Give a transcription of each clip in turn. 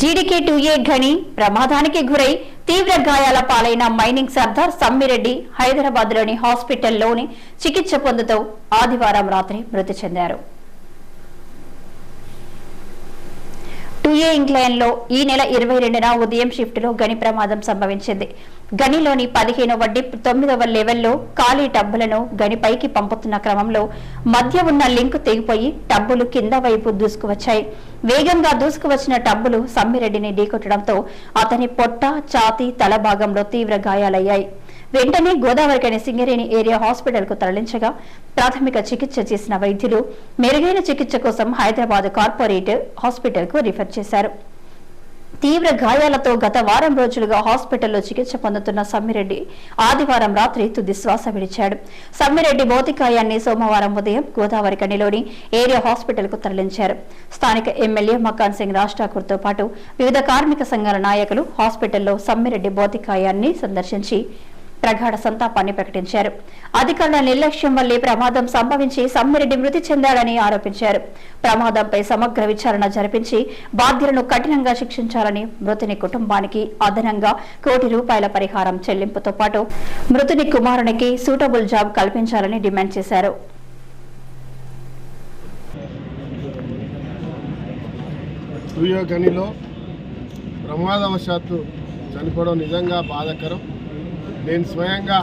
GDK two ఏ ఘని ప్రమాదానికి గురై తీవ్ర గాయాల పాలైన మైనింగ్ సర్దార్ సమ్మిరెడ్డి హైదరాబాద్లోని హాస్పిటల్లోని చికిత్స పొందుతూ ఆదివారం రాత్రి మృతి చెందారు. టూఏ ఇంగ్లాండ్లో ఈ నెల ఇరవై రెండున ఉదయం షిఫ్ట్లో గని ప్రమాదం సంభవించింది. గనిలోని పదిహేనవ డిప్ తొమ్మిదవ లెవెల్లో ఖాళీ టబ్బులను గనిపైకి పంపుతున్న క్రమంలో మధ్య ఉన్న లింక్ తెగిపోయి టబ్బులు కింద వైపు దూసుకువచ్చాయి. వేగంగా దూసుకువచ్చిన టబ్బులు సమ్మిరెడ్డిని ఢీకొట్టడంతో అతని పొట్ట ఛాతీ తల భాగంలో తీవ్ర గాయాలయ్యాయి. వెంటనే గోదావరికని సింగరేణి ఏరియా హాస్పిటల్కు తరలించగా ప్రాథమిక చికిత్స చేసిన వైద్యులు మెరుగైన చికిత్స కోసం హైదరాబాద్ కార్పొరేట్ హాస్పిటల్కు రిఫర్ చేశారు. తీవ్ర గాయాలతో గత వారం రోజులుగా హాస్పిటల్లో చికిత్స పొందుతున్న సమ్మిరెడ్డి ఆదివారం రాత్రి తుది శ్వాస విడిచాడు. సమ్మిరెడ్డి భౌతికాయాన్ని సోమవారం ఉదయం గోదావరి కనిలోని ఏరియా హాస్పిటల్కు తరలించారు. స్థానిక ఎమ్మెల్యే మకాన్ సింగ్ రాజ్ ఠాకూర్తో పాటు వివిధ కార్మిక సంఘాల నాయకులు హాస్పిటల్లో సమ్మిరెడ్డి భౌతికాయాన్ని సందర్శించి ప్రగాఢ సంతాపాన్ని ప్రకటించారు. అధికారుల నిర్లక్ష్యం వల్లే ప్రమాదం సంభవించి సమ్మిరెడ్డి మృతి చెందాడని ఆరోపించారు. ప్రమాదంపై సమగ్ర విచారణ జరిపించి బాధ్యులను కఠినంగా శిక్షించాలని మృతుని కుటుంబానికి అదనంగా కోటి రూపాయల పరిహారం చెల్లింపుతో పాటు మృతుని కుమారునికి సూటబుల్ జాబ్ కల్పించాలని డిమాండ్ చేశారు. ప్రమాదవశాత్తు చనిపోవడం నిజంగా బాధాకరం. నేను స్వయంగా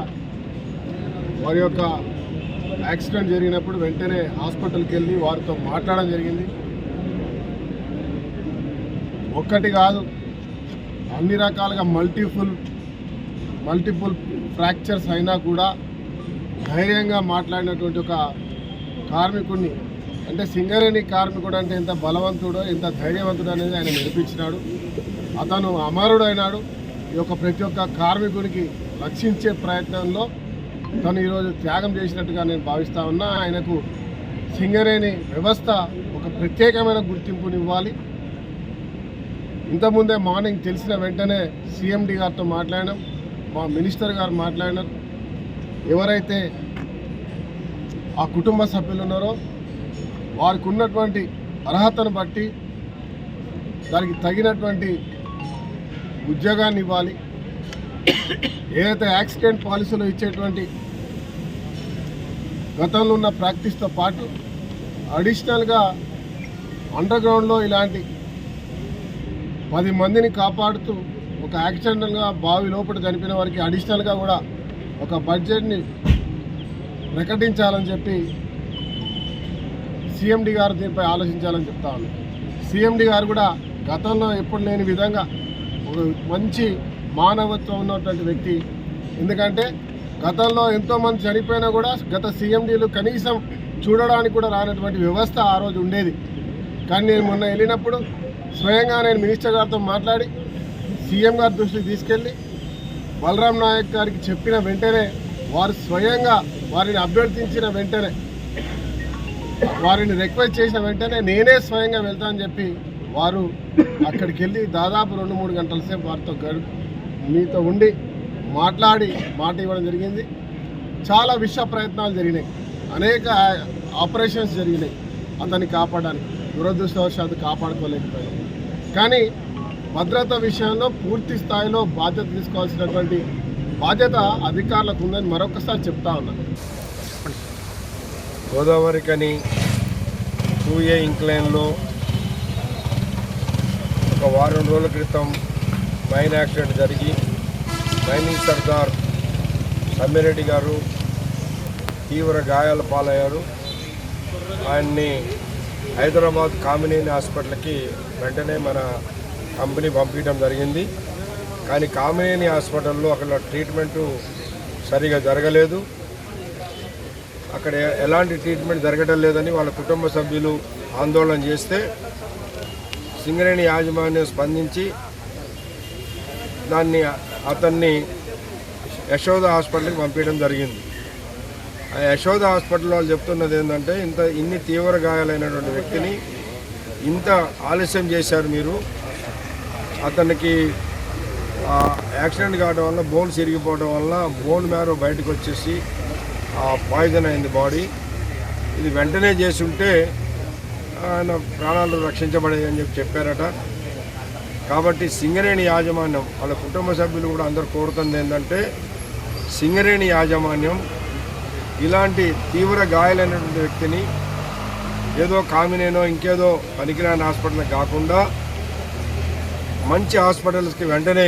వారి యొక్క యాక్సిడెంట్ జరిగినప్పుడు వెంటనే హాస్పిటల్కి వెళ్ళి వారితో మాట్లాడడం జరిగింది. ఒక్కటి కాదు అన్ని రకాలుగా మల్టీఫుల్ మల్టిపుల్ ఫ్రాక్చర్స్ అయినా కూడా ధైర్యంగా మాట్లాడినటువంటి ఒక కార్మికుడిని అంటే సింగరేణి కార్మికుడు అంటే ఎంత బలవంతుడో ఎంత ధైర్యవంతుడు అనేది ఆయన నిరూపించినాడు. అతను అమరుడైనాడు. ఈ యొక్క ప్రతి ఒక్క కార్మికుడికి రక్షించే ప్రయత్నంలో తను ఈరోజు త్యాగం చేసినట్టుగా నేను భావిస్తా ఉన్నా. ఆయనకు సింగరేణి వ్యవస్థ ఒక ప్రత్యేకమైన గుర్తింపునివ్వాలి. ఇంతకుముందే మార్నింగ్ తెలిసిన వెంటనే సీఎండి గారితో మాట్లాడినాం మా మినిస్టర్ గారు మాట్లాడినారు. ఎవరైతే ఆ కుటుంబ సభ్యులు ఉన్నారో వారికి ఉన్నటువంటి అర్హతను బట్టి దానికి తగినటువంటి ఉద్యోగాన్ని ఇవ్వాలి. ఏదైతే యాక్సిడెంట్ పాలసీలో ఇచ్చేటువంటి గతంలో ఉన్న ప్రాక్టీస్తో పాటు అడిషనల్గా అండర్గ్రౌండ్లో ఇలాంటి పది మందిని కాపాడుతూ ఒక యాక్సిడెంటల్గా బావి లోపల చనిపోయిన వారికి అడిషనల్గా కూడా ఒక బడ్జెట్ని ప్రకటించాలని చెప్పి సీఎండి గారు దీనిపై ఆలోచించాలని చెప్తా ఉన్నాను సీఎండి గారు కూడా గతంలో ఎప్పుడు లేని విధంగా ఒక మంచి మానవత్వం ఉన్నటువంటి వ్యక్తి. ఎందుకంటే గతంలో ఎంతోమంది చనిపోయినా కూడా గత సీఎండీలు కనీసం చూడడానికి కూడా రానటువంటి వ్యవస్థ ఆ రోజు ఉండేది. కానీ నేను మొన్న వెళ్ళినప్పుడు స్వయంగా నేను మినిస్టర్ గారితో మాట్లాడి సీఎం గారి దృష్టికి తీసుకెళ్ళి బలరాం నాయక్ గారికి చెప్పిన వెంటనే వారు స్వయంగా వారిని అభ్యర్థించిన వెంటనే వారిని రిక్వెస్ట్ చేసిన వెంటనే నేనే స్వయంగా వెళ్తానని చెప్పి వారు అక్కడికి వెళ్ళి దాదాపు రెండు మూడు గంటల సేపు వారితో గడుపు మీతో ఉండి మాట్లాడి మాట ఇవ్వడం జరిగింది. చాలా విష ప్రయత్నాలు జరిగినాయి. అనేక ఆపరేషన్స్ జరిగినాయి అతన్ని కాపాడడానికి. దురదృష్టవశాత్తు కాపాడుకోలేకపోయాం. కానీ భద్రత విషయంలో పూర్తి స్థాయిలో బాధ్యత తీసుకోవాల్సినటువంటి బాధ్యత అధికారులకు ఉందని మరొకసారి చెప్తా ఉన్నాను గోదావరి కని టూ ఏ ఇంక్లైన్లో ఒక వారం రోజుల క్రితం మైన్ యాక్సిడెంట్ జరిగి మైనింగ్ సర్దార్ సమ్మిరెడ్డి గారు తీవ్ర గాయాల పాలయ్యారు. ఆయన్ని హైదరాబాద్ కామినేని హాస్పిటల్కి వెంటనే మన కంపెనీ పంపించడం జరిగింది. కానీ కామినేని హాస్పిటల్లో అక్కడ ట్రీట్మెంటు సరిగా జరగలేదు. అక్కడ ఎలాంటి ట్రీట్మెంట్ జరగడం లేదని వాళ్ళ కుటుంబ సభ్యులు ఆందోళన చేస్తే సింగరేణి యాజమాన్యం స్పందించి దాన్ని అతన్ని యశోద హాస్పిటల్కి పంపించడం జరిగింది. ఆ యశోద హాస్పిటల్ వాళ్ళు చెప్తున్నది ఏంటంటే ఇంత ఇన్ని తీవ్ర గాయాలైనటువంటి వ్యక్తిని ఇంత ఆలస్యం చేశారు మీరు. అతనికి యాక్సిడెంట్ కావడం వల్ల బోన్స్ ఇరిగిపోవడం వల్ల బోన్ మ్యారో బయటకు వచ్చేసి ఆ, పాయిజన్ అయింది బాడీ. ఇది వెంటనే చేసి ఉంటే ఆయన ప్రాణాలు రక్షించబడేవి అని చెప్పి చెప్పారట. కాబట్టి సింగరేణి యాజమాన్యం వాళ్ళ కుటుంబ సభ్యులు కూడా అందరు కోరుతుంది ఏంటంటే సింగరేణి యాజమాన్యం ఇలాంటి తీవ్ర గాయాలైనటువంటి వ్యక్తిని ఏదో కామినేనో ఇంకేదో పనికిరాని హాస్పిటల్ కాకుండా మంచి హాస్పిటల్స్కి వెంటనే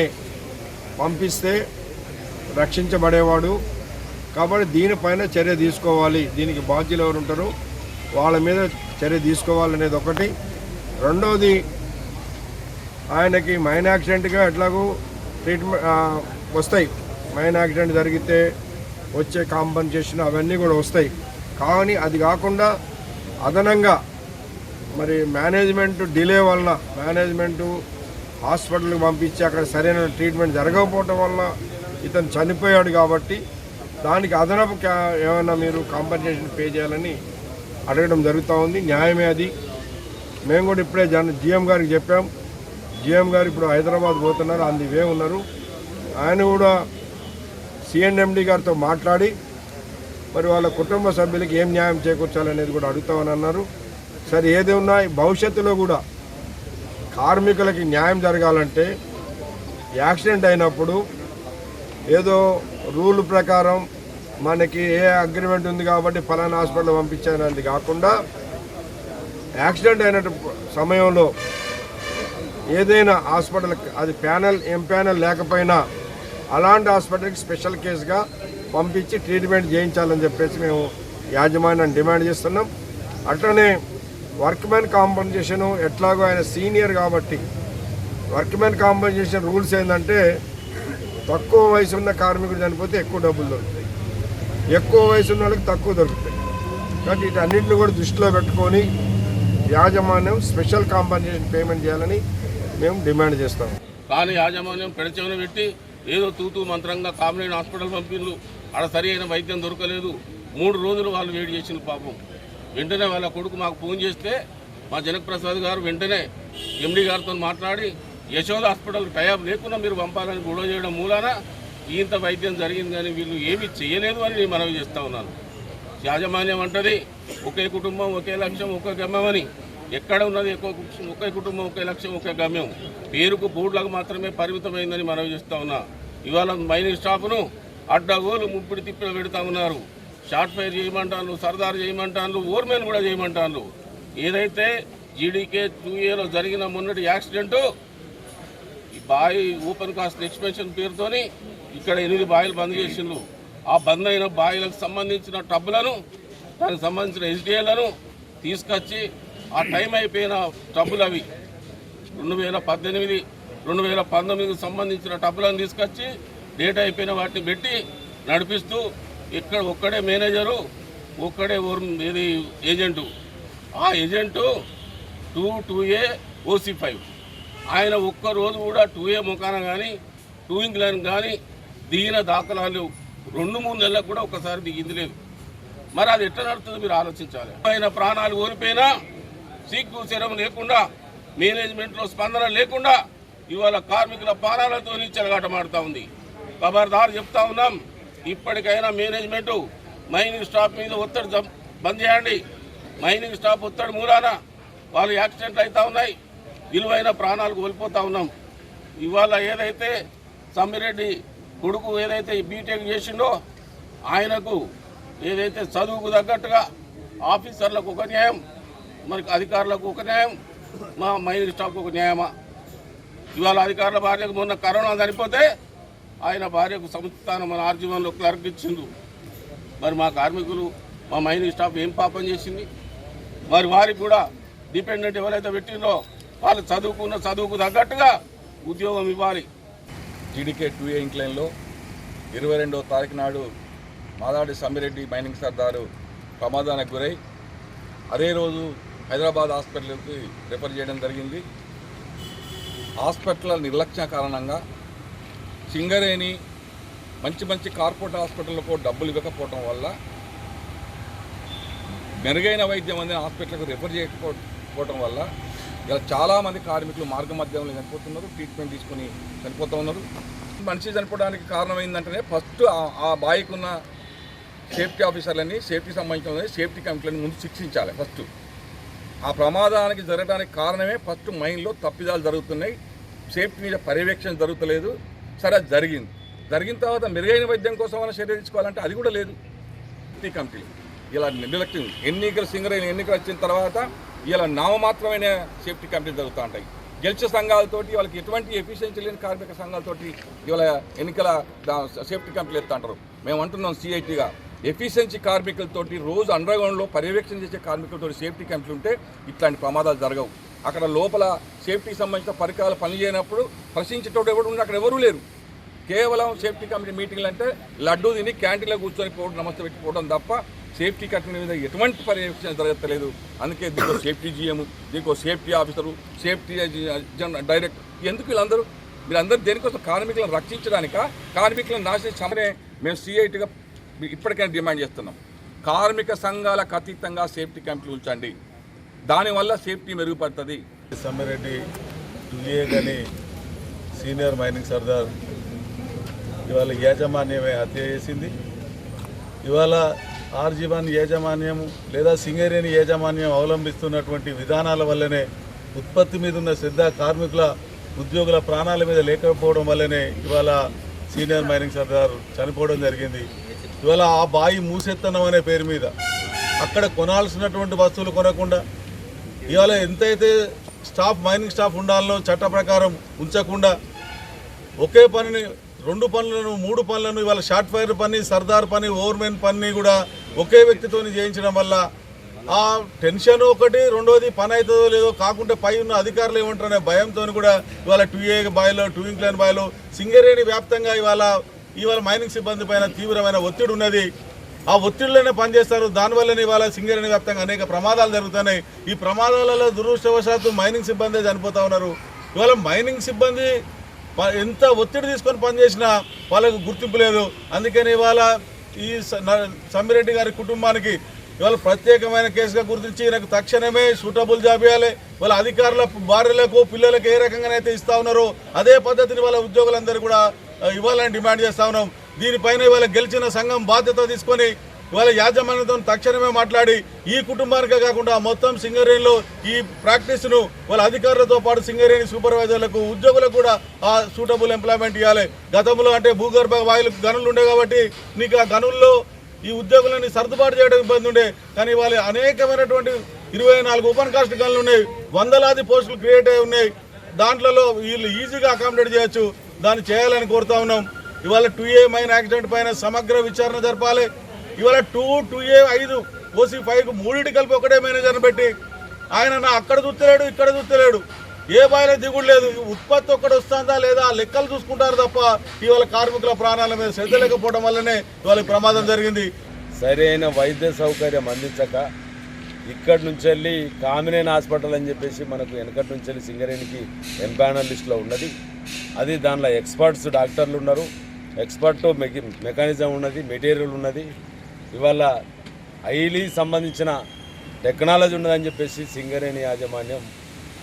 పంపిస్తే రక్షించబడేవాడు. కాబట్టి దీనిపైన చర్య తీసుకోవాలి. దీనికి బాధ్యులు ఎవరు ఉంటారు? వాళ్ళ మీద చర్య తీసుకోవాలనేది ఒకటి. రెండవది ఆయనకి మైన్ యాక్సిడెంట్గా ఎట్లాగూ ట్రీట్మెంట్ వస్తాయి. మైన్ యాక్సిడెంట్ జరిగితే వచ్చే కాంపన్సేషన్ అవన్నీ కూడా వస్తాయి. కానీ అది కాకుండా అదనంగా మరి మేనేజ్మెంట్ డిలే వలన మేనేజ్మెంటు హాస్పిటల్కి పంపించి అక్కడ సరైన ట్రీట్మెంట్ జరగకపోవటం వల్ల ఇతను చనిపోయాడు కాబట్టి దానికి అదనపు ఏమైనా మీరు కాంపన్సేషన్ పే చేయాలని అడగడం జరుగుతూ ఉంది. న్యాయమే అది. మేము కూడా ఇప్పుడే జన జీఎం గారికి చెప్పాం. జిఎం గారు ఇప్పుడు హైదరాబాద్ పోతున్నారు అంది వే ఉన్నారు. ఆయన కూడా సిఎన్ఎండి గారితో మాట్లాడి మరి వాళ్ళ కుటుంబ సభ్యులకి ఏం న్యాయం చేకూర్చాలనేది కూడా అడుగుతామని అన్నారు. సరే ఏది ఉన్నా భవిష్యత్తులో కూడా కార్మికులకి న్యాయం జరగాలంటే యాక్సిడెంట్ అయినప్పుడు ఏదో రూల్ ప్రకారం మనకి ఏ అగ్రిమెంట్ ఉంది కాబట్టి ఫలానా హాస్పిటల్ పంపించానది కాకుండా యాక్సిడెంట్ అయిన సమయంలో ఏదైనా హాస్పిటల్ అది ప్యానల్ ఏం ప్యానల్ లేకపోయినా అలాంటి హాస్పిటల్కి స్పెషల్ కేసుగా పంపించి ట్రీట్మెంట్ చేయించాలని చెప్పేసి మేము యాజమాన్యం డిమాండ్ చేస్తున్నాం. అట్లనే వర్క్మెన్ కాంపన్సేషను ఎట్లాగో ఆయన సీనియర్ కాబట్టి వర్క్మెన్ కాంపన్సేషన్ రూల్స్ ఏంటంటే తక్కువ వయసు ఉన్న కార్మికుడు చనిపోతే ఎక్కువ డబ్బులు దొరుకుతాయి. ఎక్కువ వయసు ఉన్న వాళ్ళకి తక్కువ దొరుకుతాయి. కాబట్టి వీటన్నింటిని కూడా దృష్టిలో పెట్టుకొని యాజమాన్యం స్పెషల్ కాంపన్సేషన్ పేమెంట్ చేయాలని మేము డిమాండ్ చేస్తాము కానీ యాజమాన్యం పెడచెవిన పెట్టి ఏదో తూతూ మంత్రంగా కామినేని హాస్పిటల్ పంపిణీలు ఆడ సరి అయిన వైద్యం దొరకలేదు. మూడు రోజులు వాళ్ళు వేడి చేసిన పాపం. వెంటనే వాళ్ళ కొడుకు మాకు ఫోన్ చేస్తే మా జనకప్రసాద్ గారు వెంటనే ఎండి గారితో మాట్లాడి యశోద హాస్పిటల్ టైప్ లేకుండా మీరు పంపాలని గొడవ చేయడం మూలాన ఇంత వైద్యం జరిగింది కానీ వీళ్ళు ఏమీ చేయలేదు అని నేను మనవి చేస్తా ఉన్నాను. యాజమాన్యం అంటది ఒకే కుటుంబం ఒకే లక్ష్యం ఒకే గమ్యం అని. ఎక్కడ ఉన్నది ఎక్కువ ఒకే కుటుంబం ఒకే లక్ష్యం ఒకే గమ్యం. పేరుకు బోర్డులకు మాత్రమే పరిమితమైందని మనవి చేస్తా ఉన్నా. ఇవాళ మైనింగ్ స్టాఫ్ను అడ్డగోలు ముప్పిడి తిప్పిన పెడతా ఉన్నారు. షార్ట్ ఫైర్ చేయమంటాను సర్దార్ చేయమంటాను ఓర్మెన్ కూడా చేయమంటాను ఏదైతే జీడీకే టూ ఏలో జరిగిన మొన్నటి యాక్సిడెంటు ఈ బావి ఓపెన్ కాస్ట్ ఎక్స్పెన్షన్ పేరుతోని ఇక్కడ ఎనిమిది బావిలు బంద్ చేసిండ్రు. ఆ బంద్ అయిన బావిలకు సంబంధించిన టబ్బులను దానికి సంబంధించిన ఎస్డిఏలను తీసుకొచ్చి ఆ టైం అయిపోయిన టబ్బులు అవి. రెండు వేల పద్దెనిమిది రెండు వేల పంతొమ్మిదికి సంబంధించిన టబ్బులను తీసుకొచ్చి డేట్ అయిపోయిన వాటిని పెట్టి నడిపిస్తూ ఇక్కడ ఒక్కడే మేనేజరు ఒక్కడే ఇది ఏజెంటు. ఆ agent two two A OC five. ఆయన ఒక్క రోజు కూడా టూ ఏ ముఖాన కానీ టూ ఇంగ్లాన్ కానీ దిగిన దాఖలాలు రెండు మూడు నెలలకు కూడా ఒకసారి దిగింది లేదు. మరి అది ఎట్లా నడుతుంది మీరు ఆలోచించాలి. ఆయన ప్రాణాలు ఓడిపోయినా సిగ్గు శరం లేకుండా మేనేజ్మెంట్లో స్పందన లేకుండా ఇవాళ కార్మికుల ప్రాణాలతో చెలగాటమాడుతూ ఉంది. ఖబర్దారు చెప్తా ఉన్నాం ఇప్పటికైనా మేనేజ్మెంటు మైనింగ్ స్టాఫ్ మీద ఒత్తిడి బంద్ చేయండి. మైనింగ్ స్టాఫ్ ఒత్తిడి మూలాన వాళ్ళు యాక్సిడెంట్లు అవుతూ ఉన్నాయి విలువైన ప్రాణాలు కోల్పోతూ ఉన్నాం. ఇవాళ ఏదైతే సమ్మిరెడ్డి కొడుకు ఏదైతే బీటెక్ చేసిండో ఆయనకు ఏదైతే చదువుకు తగ్గట్టుగా ఆఫీసర్లకు ఒక న్యాయం మరి అధికారులకు ఒక న్యాయం మా మైనింగ్ స్టాఫ్కు ఒక న్యాయమా? ఇవాళ అధికారుల భార్యకు మొన్న కరోనా చనిపోతే ఆయన భార్యకు సంస్థానం మన ఆర్జీవన్లో క్లర్క్ ఇచ్చిండు. మరి మా కార్మికులు మా మైనింగ్ స్టాఫ్ ఏం పాపం చేసింది? మరి వారికి కూడా డిపెండెంట్ ఎవరైతే పెట్టిందో వాళ్ళు చదువుకున్న చదువుకు తగ్గట్టుగా ఉద్యోగం ఇవ్వాలి. జీడీకే టూ ఏ ఇంక్లైన్లో ఇరవై రెండవ తారీఖు నాడు మాదాడి సమ్మిరెడ్డి మైనింగ్ సర్దారు ప్రమాదానికి గురై అదే రోజు హైదరాబాద్ హాస్పిటల్కి రిఫర్ చేయడం జరిగింది. హాస్పిటల్ నిర్లక్ష్య కారణంగా సింగరేణి మంచి మంచి కార్పొరేట్ హాస్పిటల్లకు డబ్బులు ఇవ్వకపోవడం వల్ల మెరుగైన వైద్యం అందిన హాస్పిటల్కు రిఫర్ చేయకపోవడం వల్ల ఇలా చాలామంది కార్మికులు మార్గ మధ్యంలో చనిపోతున్నారు ట్రీట్మెంట్ తీసుకొని చనిపోతూ ఉన్నారు. మనిషి చనిపోవడానికి కారణం ఫస్ట్ ఆ- ఆ బాయికి ఉన్న సేఫ్టీ ఆఫీసర్లని సేఫ్టీ సంబంధించిన సేఫ్టీ కమిటీలను ముందు శిక్షించాలి ఫస్ట్. ఆ ప్రమాదానికి జరగడానికి కారణమే ఫస్ట్ మైండ్లో తప్పిదాలు జరుగుతున్నాయి. సేఫ్టీ మీద పర్యవేక్షణ జరుగుతలేదు. సరే అది జరిగింది. జరిగిన తర్వాత మెరుగైన వైద్యం కోసం మనం చర్య తీసుకోవాలంటే అది కూడా లేదు. టీ కమిటీ ఇలా నిర్లక్ష్యం ఎన్నికలు సింగరైన ఎన్నికలు వచ్చిన తర్వాత ఇలా నామమాత్రమైన సేఫ్టీ కమిటీలు జరుగుతూ ఉంటాయి. గెలిచే సంఘాలతోటి వాళ్ళకి ఎటువంటి ఎఫిషియన్సీ లేని కార్మిక సంఘాలతోటి ఇవాళ ఎన్నికల సేఫ్టీ కమిటీలు ఎత్తా అంటారు మేము అంటున్నాం సిఐటిగా. ఎఫిషియన్సీ కార్మికులతోటి రోజు అండర్గ్రౌండ్లో పర్యవేక్షణ చేసే కార్మికులతో సేఫ్టీ క్యాంప్స్ ఉంటే ఇట్లాంటి ప్రమాదాలు జరగవు. అక్కడ లోపల సేఫ్టీకి సంబంధించిన పరికరాలు పనిచేయనప్పుడు ప్రశ్నించేటోడు ఎవరు ఉండి అక్కడ ఎవరూ లేరు. కేవలం సేఫ్టీ కమిటీ మీటింగ్లు అంటే లడ్డూ తిని క్యాంటీన్లో కూర్చొని పోవడం నమస్తే పెట్టిపోవడం తప్ప సేఫ్టీ కమిటీ మీద ఎటువంటి పర్యవేక్షణ జరగట్లేదు. అందుకే దీనికో సేఫ్టీ జీఎం దీనికో సేఫ్టీ ఆఫీసరు సేఫ్టీ డైరెక్ట్ ఎందుకు వీళ్ళందరూ? వీళ్ళందరూ దేనికోసం కార్మికులను రక్షించడానిక? కార్మికులను నాశనం సమనే మేము సిఐటిగా ఇప్పటికైనా డిమాండ్ చేస్తున్నాం. కార్మిక సంఘాలకు అతీతంగా సేఫ్టీ క్యాంపులు ఉంచండి దానివల్ల సేఫ్టీ మెరుగుపడుతుంది. సమ్మిరెడ్డి టులియే గని సీనియర్ మైనింగ్ సర్దార్ ఇవాళ యాజమాన్యమే హత్య చేసింది. ఇవాళ ఆర్జీవన్ యాజమాన్యం లేదా సింగరేణి యాజమాన్యం అవలంబిస్తున్నటువంటి విధానాల వల్లనే ఉత్పత్తి మీద ఉన్న శ్రద్ధ కార్మికుల ఉద్యోగుల ప్రాణాల మీద లేకపోవడం వల్లనే ఇవాళ సీనియర్ మైనింగ్ సర్దార్ చనిపోవడం జరిగింది. ఇవాళ ఆ బాయి మూసెత్తనం అనే పేరు మీద. అక్కడ కొనాల్సినటువంటి వస్తువులు కొనకుండా ఇవాళ ఎంతైతే స్టాఫ్ మైనింగ్ స్టాఫ్ ఉండాలో చట్ట ప్రకారం ఉంచకుండా ఒకే పనిని రెండు పనులను మూడు పనులను ఇవాళ షార్ట్ ఫైర్ పని సర్దార్ పని ఓవర్మెన్ పని కూడా ఒకే వ్యక్తితో చేయించడం వల్ల ఆ టెన్షన్ ఒకటి రెండోది పని అవుతుందో లేదో కాకుండా పై ఉన్న అధికారులు ఏమంటారనే భయంతో కూడా ఇవాళ టూ ఏ బాయ్లో టూ ఇంక్లైన్ బాయ్లో సింగరేణి వ్యాప్తంగా ఇవాళ ఇవాళ మైనింగ్ సిబ్బంది పైన తీవ్రమైన ఒత్తిడి ఉన్నది. ఆ ఒత్తిడిలోనే పనిచేస్తారు. దానివల్లనే ఇవాళ సింగరేణి వ్యాప్తంగా అనేక ప్రమాదాలు జరుగుతున్నాయి. ఈ ప్రమాదాలలో దురదృష్టవశాత్తు మైనింగ్ సిబ్బంది చనిపోతూ ఉన్నారు. ఇవాళ మైనింగ్ సిబ్బంది ఎంత ఒత్తిడి తీసుకొని పనిచేసినా వాళ్ళకు గుర్తింపు లేదు. అందుకని ఇవాళ ఈ స- న- సమ్మిరెడ్డి గారి కుటుంబానికి ఇవాళ ప్రత్యేకమైన కేసుగా గుర్తించి నాకు తక్షణమే సూటబుల్ జాబ్ ఇవ్వాలి. వాళ్ళ అధికారుల భార్యలకు పిల్లలకు ఏ రకంగానైతే ఇస్తా ఉన్నారో అదే పద్ధతిని వాళ్ళ ఉద్యోగులందరూ కూడా ఇవ్వాలని డిమాండ్ చేస్తా ఉన్నాం. దీనిపైన ఇవాళ గెలిచిన సంఘం బాధ్యత తీసుకొని ఇవాళ యాజమాన్యంతో తక్షణమే మాట్లాడి ఈ కుటుంబానికే కాకుండా మొత్తం సింగరేణిలో ఈ ప్రాక్టీస్ను వాళ్ళ అధికారులతో పాటు సింగరేణి సూపర్వైజర్లకు ఉద్యోగులకు కూడా ఆ సూటబుల్ ఎంప్లాయ్మెంట్ ఇవ్వాలి. గతంలో అంటే భూగర్భ వాయులు గనులు ఉండే కాబట్టి నీకు ఆ గనుల్లో ఈ ఉద్యోగులని సర్దుబాటు చేయడం ఇబ్బంది ఉండే. కానీ వాళ్ళ అనేకమైనటువంటి ఇరవై నాలుగు ఓపెన్ కాస్ట్ గనులు ఉన్నాయి. వందలాది పోస్టులు క్రియేట్ అయి ఉన్నాయి. దాంట్లలో వీళ్ళు ఈజీగా అకామిడేట్ చేయొచ్చు. దాన్ని చేయాలని కోరుతా ఉన్నాం. ఇవాళ టూ ఏ మైన్ యాక్సిడెంట్ పైన సమగ్ర విచారణ జరపాలి. ఇవాళ టూ టూ ఏ ఐదు ఓసీ ఫైవ్ మూడింటి కలిపి ఒకటే మేనేజర్ని పెట్టి ఆయన నా అక్కడ చూస్తలేడు ఇక్కడ చూస్తలేడు. ఏ బాయిలో దిగుడు లేదు. ఉత్పత్తి ఒక్కటి వస్తుందా లేదా లెక్కలు చూసుకుంటారు తప్ప ఇవాళ కార్మికుల ప్రాణాల మీద శ్రద్ధ లేకపోవడం వల్లనే ఇవాళ ప్రమాదం జరిగింది. సరైన వైద్య సౌకర్యం అందించక ఇక్కడి నుంచి వెళ్ళి కామినేని హాస్పిటల్ అని చెప్పేసి మనకు వెనకటి నుంచి వెళ్ళి సింగరేణికి ఎంపానల్ లిస్ట్లో ఉన్నది. అది దానిలో ఎక్స్పర్ట్స్ డాక్టర్లు ఉన్నారు. ఎక్స్పర్ట్ మెకి మెకానిజం ఉన్నది మెటీరియల్ ఉన్నది. ఇవాళ హైలీ సంబంధించిన టెక్నాలజీ ఉన్నదని చెప్పేసి సింగరేణి యాజమాన్యం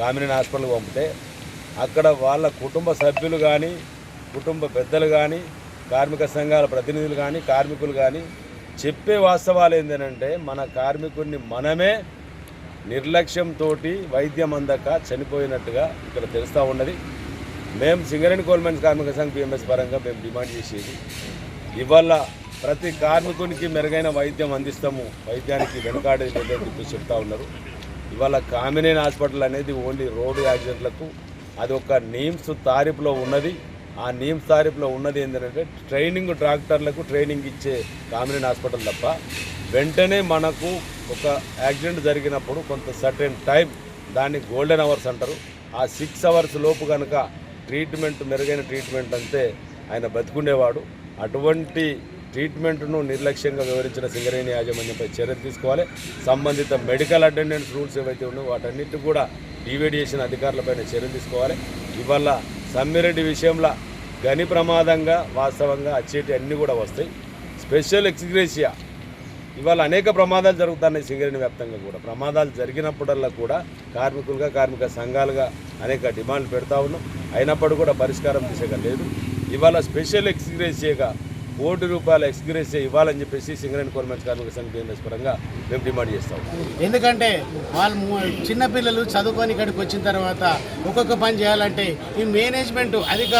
కామినేని హాస్పిటల్కి పంపితే అక్కడ వాళ్ళ కుటుంబ సభ్యులు కానీ కుటుంబ పెద్దలు కానీ కార్మిక సంఘాల ప్రతినిధులు కానీ కార్మికులు కానీ చెప్పే వాస్తవాలు ఏంటంటే మన కార్మికుడిని మనమే నిర్లక్ష్యంతో వైద్యం అందక చనిపోయినట్టుగా ఇక్కడ తెలుస్తూ ఉన్నది. మేము సింగరేణి కోల్మెన్స్ కార్మిక సంఘం పిఎంఎస్ పరంగా మేము డిమాండ్ చేసేది ఇవాళ ప్రతి కార్మికునికి మెరుగైన వైద్యం అందిస్తాము వైద్యానికి వెనుకాడేది లేదని చెప్పి చెప్తా ఉన్నారు. ఇవాళ కామినేని హాస్పిటల్ అనేది ఓన్లీ రోడ్డు యాక్సిడెంట్లకు అది ఒక నేమ్స్ తారీఫులో ఉన్నది. ఆ నీమ్స్ తారీఫ్లో ఉన్నది ఏంటంటే ట్రైనింగ్ డాక్టర్లకు ట్రైనింగ్ ఇచ్చే కామినేని హాస్పిటల్ తప్ప వెంటనే మనకు ఒక యాక్సిడెంట్ జరిగినప్పుడు కొంత సర్టెన్ టైం దాన్ని గోల్డెన్ అవర్స్ అంటారు. ఆ సిక్స్ అవర్స్ లోపు కనుక ట్రీట్మెంట్ మెరుగైన ట్రీట్మెంట్ అంతే ఆయన బతుకుండేవాడు. అటువంటి ట్రీట్మెంట్ను నిర్లక్ష్యంగా వివరించిన సింగరేణి యాజమాన్యంపై చర్యలు తీసుకోవాలి. సంబంధిత మెడికల్ అటెండెన్స్ రూల్స్ ఏవైతే ఉన్నాయో వాటన్నిటి కూడా డివైడ్ చేసిన అధికారులపైన చర్యలు తీసుకోవాలి. ఇవాళ సమ్మిరెడ్డి విషయంలో గని ప్రమాదంగా వాస్తవంగా వచ్చేటి అన్నీ కూడా వస్తాయి. Special ex gratia. ఇవాళ అనేక ప్రమాదాలు జరుగుతున్నాయి సింగరేణి వ్యాప్తంగా కూడా. ప్రమాదాలు జరిగినప్పుడల్లా కూడా కార్మికులుగా కార్మిక సంఘాలుగా అనేక డిమాండ్లు పెడతా ఉన్నాం. అయినప్పుడు కూడా పరిష్కారం దిశగా లేదు. ఇవాళ స్పెషల్ ఎక్స్గ్రేషియాగా కోటి రూపాయల ఎక్స్గ్రేస్ ఇవ్వాలని చెప్పేసి సింగరేణి గవర్నమెంట్ కార్మిక సంఘ బిఎన్ఎస్ పరంగా మేము డిమాండ్ చేస్తాం. ఎందుకంటే వాళ్ళు చిన్నపిల్లలు చదువుకొని ఇక్కడికి వచ్చిన తర్వాత ఒక్కొక్క పని చేయాలంటే ఈ మేనేజ్మెంట్ అధిక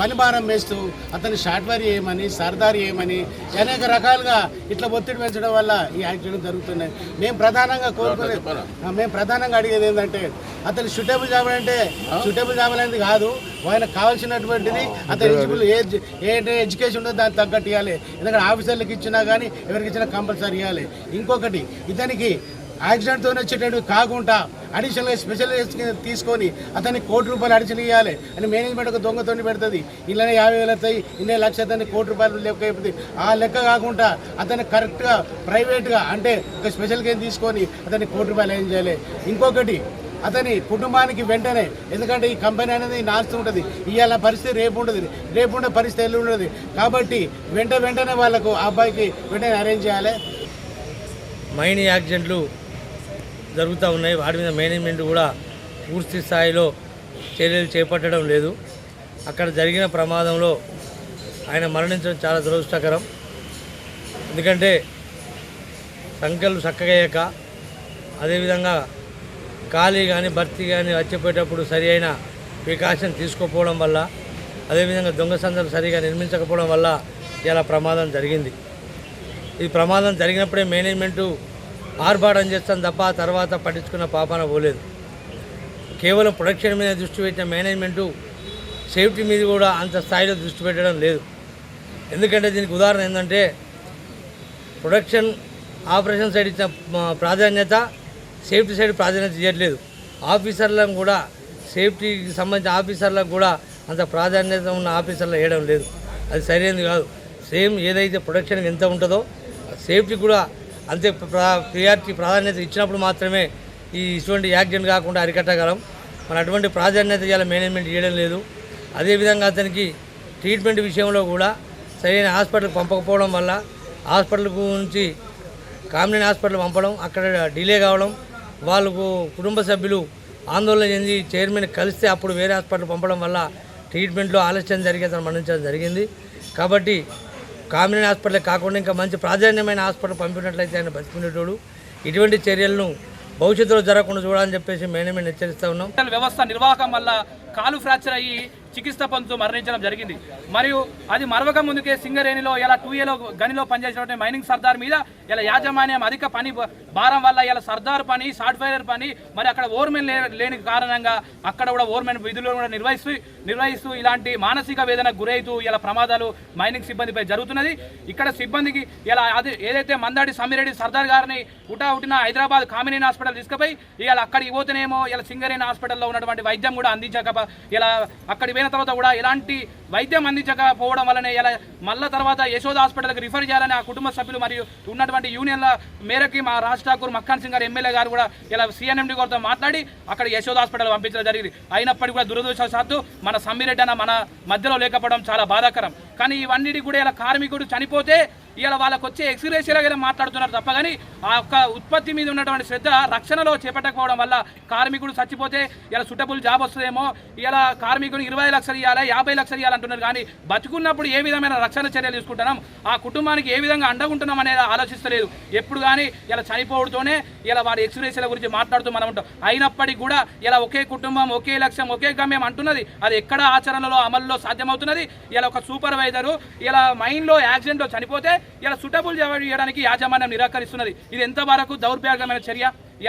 పని భారం వేస్తూ అతని షార్ట్వేర్ చేయమని సర్దార్ చేయమని అనేక రకాలుగా ఇట్లా ఒత్తిడి పెంచడం వల్ల ఈ యాక్సిడెంట్ జరుగుతున్నాయి మేము ప్రధానంగా కోరుకునే మేము ప్రధానంగా అడిగేది ఏంటంటే అతను సూటబుల్ జాబ్ అంటే సూటబుల్ జాబ్ అనేది కాదు. ఆయనకు కావాల్సినటువంటిది అతను ఎలిజిబుల్ ఏ ఏ ఎడ్యుకేషన్ ఉందో దానికి తగ్గట్టు ఇవ్వాలి. ఎందుకంటే ఆఫీసర్లకు ఇచ్చినా కానీ ఎవరికి ఇచ్చినా కంపల్సరీ ఇవ్వాలి. ఇంకొకటి ఇతనికి యాక్సిడెంట్తో వచ్చేటట్టు కాకుండా అడిషనల్గా స్పెషలిస్ట్ తీసుకొని అతన్ని కోటి రూపాయలు అడిషనల్ ఇవ్వాలి అని మేనేజ్మెంట్ ఒక దొంగతోని పెడుతుంది. ఇలానే యాభై వేలు అవుతాయి ఇన్నే లక్ష అతన్ని కోటి రూపాయలు లెక్క అయిపోతుంది. ఆ లెక్క కాకుండా అతన్ని కరెక్ట్గా ప్రైవేట్గా అంటే ఒక స్పెషల్ కేసు తీసుకొని అతన్ని కోటి రూపాయలు ఏం చేయాలి. ఇంకొకటి అతని కుటుంబానికి వెంటనే ఎందుకంటే ఈ కంపెనీ అనేది నాస్తూ ఉంటుంది. ఇవాళ పరిస్థితి రేపు ఉంటుంది రేపు ఉండే పరిస్థితి ఎల్లు ఉంటుంది కాబట్టి వెంట వెంటనే వాళ్ళకు ఆ అబ్బాయికి వెంటనే అరేంజ్ చేయాలి. మైన్ యాక్సిడెంట్లు జరుగుతూ ఉన్నాయి. వాటి మీద మేనేజ్మెంట్ కూడా పూర్తి స్థాయిలో చర్యలు చేపట్టడం లేదు. అక్కడ జరిగిన ప్రమాదంలో ఆయన మరణించడం చాలా దురదృష్టకరం. ఎందుకంటే సంఖ్యలు చక్కగయ్యాక అదేవిధంగా ఖాళీ కానీ భర్తీ కానీ వచ్చేపోయేటప్పుడు సరి అయిన ప్రికాషన్ తీసుకోకపోవడం వల్ల అదేవిధంగా దొంగ సందర్భం సరిగా నిర్మించకపోవడం వల్ల ఇలా ప్రమాదం జరిగింది. ఈ ప్రమాదం జరిగినప్పుడే మేనేజ్మెంటు ఆర్భాటం చేస్తాం తప్ప ఆ తర్వాత పట్టించుకున్న పాపాన పోలేదు. కేవలం ప్రొడక్షన్ మీద దృష్టి పెట్టిన మేనేజ్మెంటు సేఫ్టీ మీద కూడా అంత స్థాయిలో దృష్టి పెట్టడం లేదు. ఎందుకంటే దీనికి ఉదాహరణ ఏంటంటే ప్రొడక్షన్ ఆపరేషన్ సైడ్ ఇచ్చిన ప్రాధాన్యత సేఫ్టీ సైడ్ ప్రాధాన్యత ఇవ్వట్లేదు ఆఫీసర్లను కూడా సేఫ్టీకి సంబంధించిన ఆఫీసర్లకు కూడా అంత ప్రాధాన్యత ఉన్న ఆఫీసర్లు వేయడం లేదు. అది సరైనది కాదు. సేమ్ ఏదైతే ప్రొడక్షన్కి ఎంత ఉంటుందో సేఫ్టీ కూడా అంతే ప్రా- ప్రియారిటీ ప్రాధాన్యత ఇచ్చినప్పుడు మాత్రమే ఈ ఇటువంటి యాక్సిడెంట్ కాకుండా అరికట్టగలం. మన అటువంటి ప్రాధాన్యత ఇవాళ మేనేజ్మెంట్ చేయడం లేదు. అదేవిధంగా అతనికి ట్రీట్మెంట్ విషయంలో కూడా సరైన హాస్పిటల్కి పంపకపోవడం వల్ల హాస్పిటల్ నుంచి కామినేని హాస్పిటల్ పంపడం అక్కడ డిలే కావడం వాళ్ళకు కుటుంబ సభ్యులు ఆందోళన చెంది చైర్మన్ కలిస్తే అప్పుడు వేరే హాస్పిటల్ పంపడం వల్ల ట్రీట్మెంట్లో ఆలస్యం జరిగి అతను మరణించడం జరిగింది. కాబట్టి కామినేని హాస్పిటల్ కాకుండా ఇంకా మంచి ప్రాధాన్యమైన హాస్పిటల్ పంపినట్లయితే ఆయన బతికునేటోడు ఇటువంటి చర్యలను భవిష్యత్తులో జరగకుండా చూడాలని చెప్పేసి మేనేమే హెచ్చరిస్తా ఉన్నాం. వ్యవస్థ నిర్వాహకం వల్ల కాలు ఫ్రాక్చర్ అయ్యి చికిత్స పొందుతూ మరణించడం జరిగింది. మరియు అది మరవక ముందుకే సింగరేణిలో ఇలా టూ ఏలో గనిలో పనిచేసినటువంటి మైనింగ్ సర్దార్ మీద ఇలా యాజమాన్యం అధిక పని భారం వల్ల ఇలా సర్దార్ పని సాఫ్ట్వేర్ పని మరి అక్కడ ఓర్మెన్ లేని కారణంగా అక్కడ కూడా ఓర్మెన్ విధులు కూడా నిర్వహిస్తూ నిర్వహిస్తూ ఇలాంటి మానసిక వేదనకు గురవుతూ ఇలా ప్రమాదాలు మైనింగ్ సిబ్బందిపై జరుగుతున్నది. ఇక్కడ సిబ్బందికి ఇలా అది ఏదైతే మందాడి సమ్మిరెడ్డి సర్దార్ గారిని ఉటా ఉటిన హైదరాబాద్ కామినేని హాస్పిటల్ తీసుకుపోయి ఇలా అక్కడికి పోతేనేమో ఇలా సింగరేణి హాస్పిటల్లో ఉన్నటువంటి వైద్యం కూడా అందించక ఇలా అక్కడికి పోయిన తర్వాత కూడా ఎలాంటి వైద్యం అందించకపోవడం వల్లనే ఇలా మళ్ళా తర్వాత యశోద హాస్పిటల్కి రిఫర్ చేయాలని ఆ కుటుంబ సభ్యులు మరియు ఉన్నటువంటి యూనియన్ల మేరకి మా రాజ్ ఠాకూర్ మక్కాన్ సింగ్ గారు ఎమ్మెల్యే గారు కూడా ఇలా సీఎన్ఎండి గారితో మాట్లాడి అక్కడ యశోద హాస్పిటల్ పంపించడం జరిగింది. అయినప్పటికీ కూడా దురదృష్టవశాత్తు మన సమ్మిరెడ్డి అన్న మన మధ్యలో లేకపోవడం చాలా బాధాకరం. కానీ ఇవన్నిటి కూడా ఇలా కార్మికుడు చనిపోతే ఇలా వాళ్ళకు వచ్చే ఎక్స్గ్రేషియల్గా మాట్లాడుతున్నారు తప్ప కానీ ఆ యొక్క ఉత్పత్తి మీద ఉన్నటువంటి శ్రద్ధ రక్షణలో చేపట్టకపోవడం వల్ల కార్మికుడు చచ్చిపోతే ఇలా సుటబుల్ జాబ్ వస్తుందేమో ఇలా కార్మికుడు ఇరవై లక్షలు ఇవ్వాలి యాభై లక్షలు ఇవ్వాలంటున్నారు కానీ బతుకున్నప్పుడు ఏ విధమైన రక్షణ చర్యలు తీసుకుంటున్నాం? ఆ కుటుంబానికి ఏ విధంగా అండగుంటున్నాం అనేది ఆలోచిస్తలేదు. ఎప్పుడు కానీ ఇలా చనిపోవడంతోనే ఇలా వారి ఎక్స్గ్రేషియల గురించి మాట్లాడుతూ మనం ఉంటాం. అయినప్పటికీ కూడా ఇలా ఒకే కుటుంబం ఒకే లక్ష్యం ఒకే గమ్యం అంటున్నది. అది ఎక్కడ ఆచరణలో అమలులో సాధ్యమవుతున్నది? ఇలా ఒక సూపర్వైజరు ఇలా మైండ్లో యాక్సిడెంట్లో చనిపోతే ఇలా సుటబుల్ చేయడానికి యాజమాన్యం నిరాకరిస్తున్నది. ఇది ఎంతవరకు దౌర్భాగ్యమైన చర్య?